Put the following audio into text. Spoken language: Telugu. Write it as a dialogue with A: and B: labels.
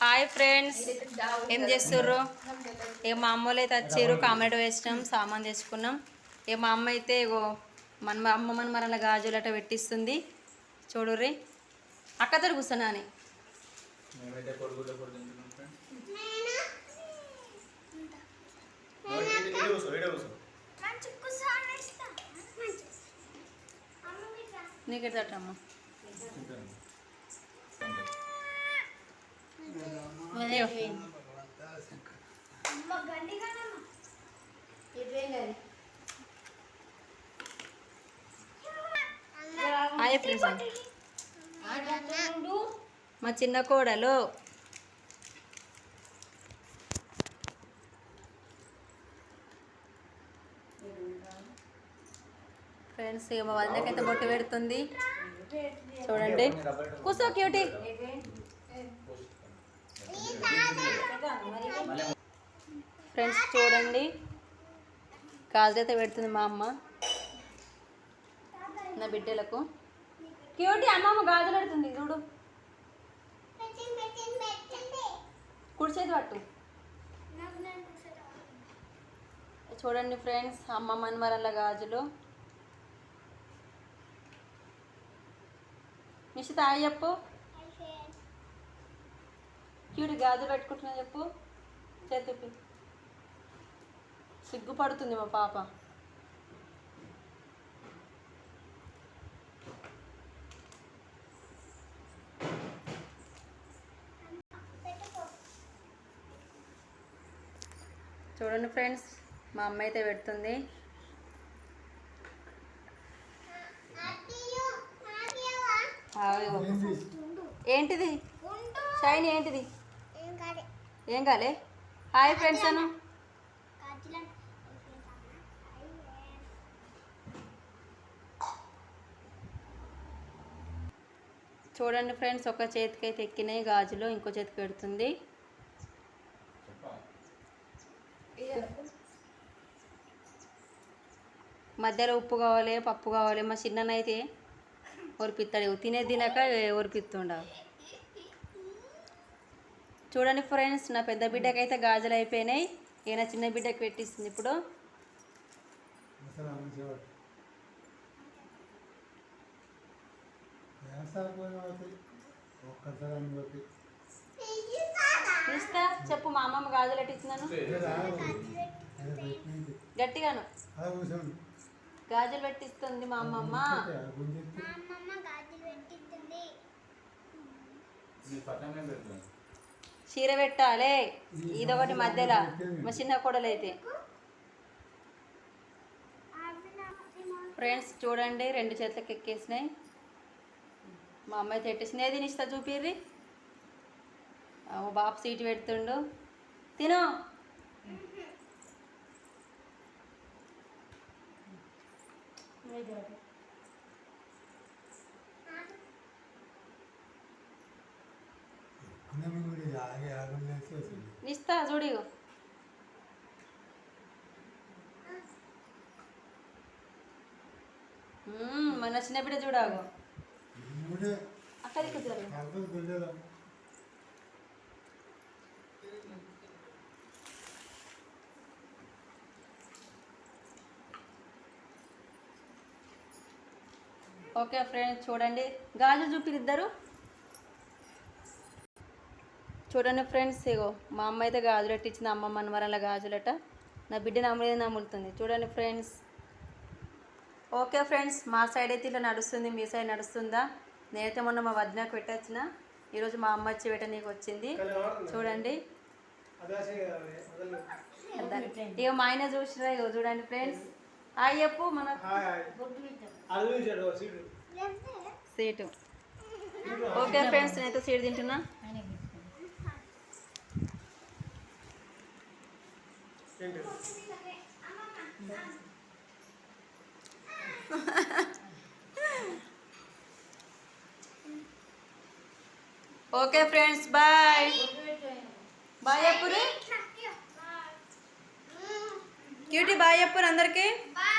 A: హాయ్ ఫ్రెండ్స్ ఏం చేస్తుర్రు? ఇక మా అమ్మలు అయితే వచ్చారు కామెంట్ వేసినాం సామాన్ తెచ్చుకున్నాం. ఇక మా అమ్మ అయితే ఇగో మన మా అమ్మ మన మరల గాజులట పెట్టిస్తుంది. చూడుర్రి. అక్కతో కూర్చున్నా అని
B: మేమైతే కొడుకులో కూడా తింటున్నాం ఫ్రెండ్స్ ఇడే కూర్చో ఇడే కూర్చో
A: నీకు ఎడతమ్మా
B: తింటాను
A: హాయ్ ఫ్రెండ్స్ మా చిన్న కోడలు. ఫ్రెండ్స్ ఇక మా వదినకైతే బొట్టు పెడుతుంది. చూడండి. కూర్చో క్యూటీ. ఫ్రెండ్స్ చూడండి. గాజులు అయితే పెడుతుంది మా అమ్మ. నా బిడ్డలకు. క్యూటీ అమ్మమ్మ గాజులు పెడుతుంది చూడు. కుడిచేది పట్టు. చూడండి ఫ్రెండ్స్ అమ్మ మన్మరల్ల గాజులు. నిషిత చెప్పు. క్యూట్ గాజులు పెట్టుకుంటున్నా చెప్పు. చేతుకి సిగ్గుపడుతుంది మా పాప. చూడండి ఫ్రెండ్స్ మా అమ్మ అయితే పెడుతుంది. ఏంటిది? షైన్ ఏంటిది? ఏం కాలే? Hi friends Anu. చూడండి ఫ్రెండ్స్ ఒక చేతికి అయితే ఎక్కినాయి గాజులు ఇంకో చేతికి పెడుతుంది. మధ్యలో ఉప్పు కావాలి పప్పు కావాలి మా చిన్ననైతే ఒరిపిస్తాడు తినే తినక ఒరిపిస్తుండ చూడండి ఫ్రెండ్స్ నా పెద్ద బిడ్డకైతే గాజులు అయిపోయినాయి. ఈయన చిన్న బిడ్డకి పెట్టిస్తుంది ఇప్పుడు. ఇస్తా చెప్పు మా అమ్మమ్మ గాజులు పెట్టించినాను గట్టిగాను. గాజులు పెట్టిస్తుంది మా అమ్మమ్మ.
C: గుంజెత్తి
A: చీర పెట్టాలి. ఇదొకటి మధ్యలో. మా చిన్న కొడలైతే. ఫ్రెండ్స్ చూడండి రెండు చేతులకు ఎక్కేసినాయి. మా అమ్మాయి తెట్టేసింది ఏది నిస్తా చూపిర్రి? ఓ బాబు సీటు పెడుతుండు. తిను.
C: Thank you.
A: నిస్తా చూడు మన చిన్న బిడ్డ చూడాగు అక్కడికి ఓకే ఫ్రెండ్స్ చూడండి గాజులు చూపిరిద్దరు చూడండి ఫ్రెండ్స్ ఇగో మా అమ్మ అయితే గాజులు పెట్టించింది అమ్మ మనవరాల గాజులట. నా బిడ్డ నమ్మలేదు నమ్ములుతుంది చూడండి ఫ్రెండ్స్. ఓకే ఫ్రెండ్స్ మా సైడ్ అయితే ఇట్లా నడుస్తుంది మీ సైడ్ నడుస్తుందా? నేనైతే మొన్న మా వదినకు పెట్టొచ్చిన ఈరోజు మా అమ్మ వచ్చి పెట్టనీకి వచ్చింది. చూడండి. ఇక మా ఆయన చూసినా ఇగో చూడండి ఫ్రెండ్స్. హాయ్ చెప్పు మన సీటు. ఓకే ఫ్రెండ్స్ నేనైతే సీట్ తింటున్నా. Okay friends bye bye చెప్పురు cutie bye చెప్పురు అందరికి
D: Bye.